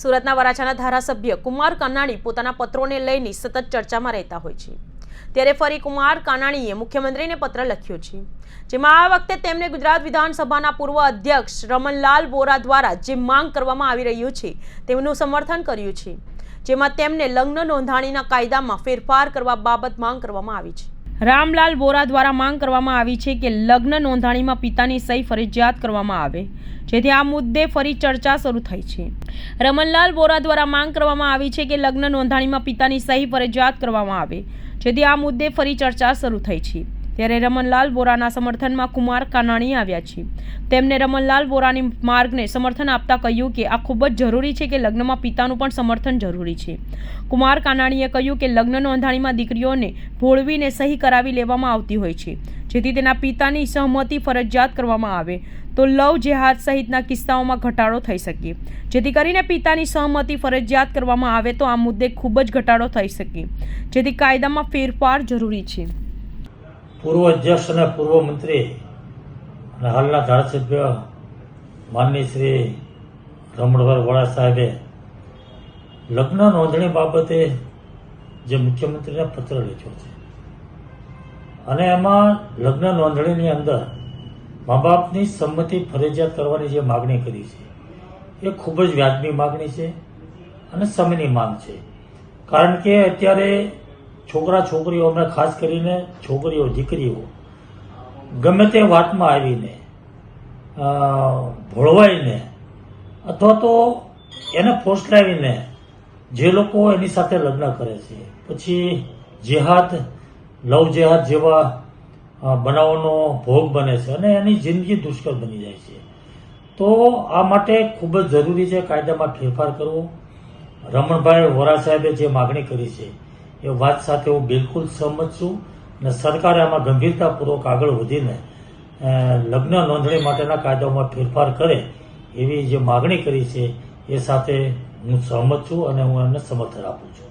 સુરતના વરાછાના ધારાસભ્ય કુમાર કાનાણી પોતાના પત્રોને લઈને સતત ચર્ચામાં રહેતા હોય છે. ત્યારે ફરી કુમાર કાનાણીએ મુખ્યમંત્રીને પત્ર લખ્યો છે. જેમાં આ વખતે તેમને ગુજરાત વિધાનસભાના પૂર્વ અધ્યક્ષ રમણલાલ બોરા દ્વારા જે માંગ કરવામાં આવી રહ્યું છે, તેમનું સમર્થન કર્યું છે. જેમાં તેમને લગ્ન નોંધાણીના કાયદામાં ફેરફાર કરવા બાબત માંગ કરવામાં આવી છે. રામલાલ બોરા દ્વારા માંગ કરવામાં આવી છે કે લગ્ન નોંધાણીમાં પિતાની સહી ફરજિયાત કરવામાં આવે, જેથી આ મુદ્દે ફરી ચર્ચા શરૂ થઈ છે. રમણલાલ બોરા દ્વારા માંગ કરવામાં આવી છે કે લગ્ન નોંધાણીમાં પિતાની સહી ફરજિયાત કરવામાં આવે, જેથી આ મુદ્દે ફરી ચર્ચા શરૂ થઈ છે. ત્યારે રમણલાલ બોરાના સમર્થનમાં કુમાર કાનાણી આવ્યા છે. તેમને રમણલાલ બોરાની માર્ગને સમર્થન આપતા કહ્યું કે આ ખૂબ જ જરૂરી છે કે લગ્નમાં પિતાનું પણ સમર્થન જરૂરી છે. કુમાર કાનાણીએ કહ્યું કે લગ્ન નોંધાણીમાં દીકરીઓને ભોળવીને સહી કરાવી લેવામાં આવતી હોય છે, જેથી તેના પિતાની સહમતિ ફરજિયાત કરવામાં આવે. તો લવ જેહાદ સહિતના કિસ્સાઓમાં ઘટાડો થઈ શકે. જેથી કરીને પિતાની સહમતિ ફરજિયાત કરવામાં આવે તો આ મુદ્દે ખૂબ જ ઘટાડો થઈ શકે. જેથી કાયદામાં ફેરફાર જરૂરી છે. પૂર્વ અધ્યક્ષ અને પૂર્વ મંત્રી અને હાલના ધારાસભ્ય માનની શ્રી રમણભાઈ વડા સાહેબે લગ્ન નોંધણી બાબતે જે મુખ્યમંત્રીને પત્ર લખ્યો છે. અને એમાં લગ્ન નોંધણીની અંદર મા બાપની સંમતિ ફરજિયાત કરવાની જે માગણી કરી છે, એ ખૂબ જ વ્યાજબી માગણી છે અને સમયની માંગ છે. કારણ કે અત્યારે છોકરા છોકરીઓને ખાસ કરીને છોકરીઓ, દીકરીઓ, ગમે તે વાતમાં આવીને ભોળવાઈને અથવા તો એને ફોસલાવીને જે લોકો એની સાથે લગ્ન કરે છે. પછી જેહાદ, લવ જેહાદ જેવા બનાવોનો ભોગ બને છે અને એની જિંદગી દુષ્કર બની જાય છે. તો આ માટે ખૂબ જ જરૂરી છે કાયદામાં ફેરફાર કરવો. રમણભાઈ વોરા સાહેબે જે માગણી કરી છે એ વાત સાથે હું બિલકુલ સહમત છું અને સરકારે આમાં ગંભીરતાપૂર્વક આગળ વધીને લગ્ન નોંધણી માટેના કાયદાઓમાં ફેરફાર કરે એવી જે માગણી કરી છે એ સાથે હું સહમત છું અને હું એમને સમર્થન આપું છું.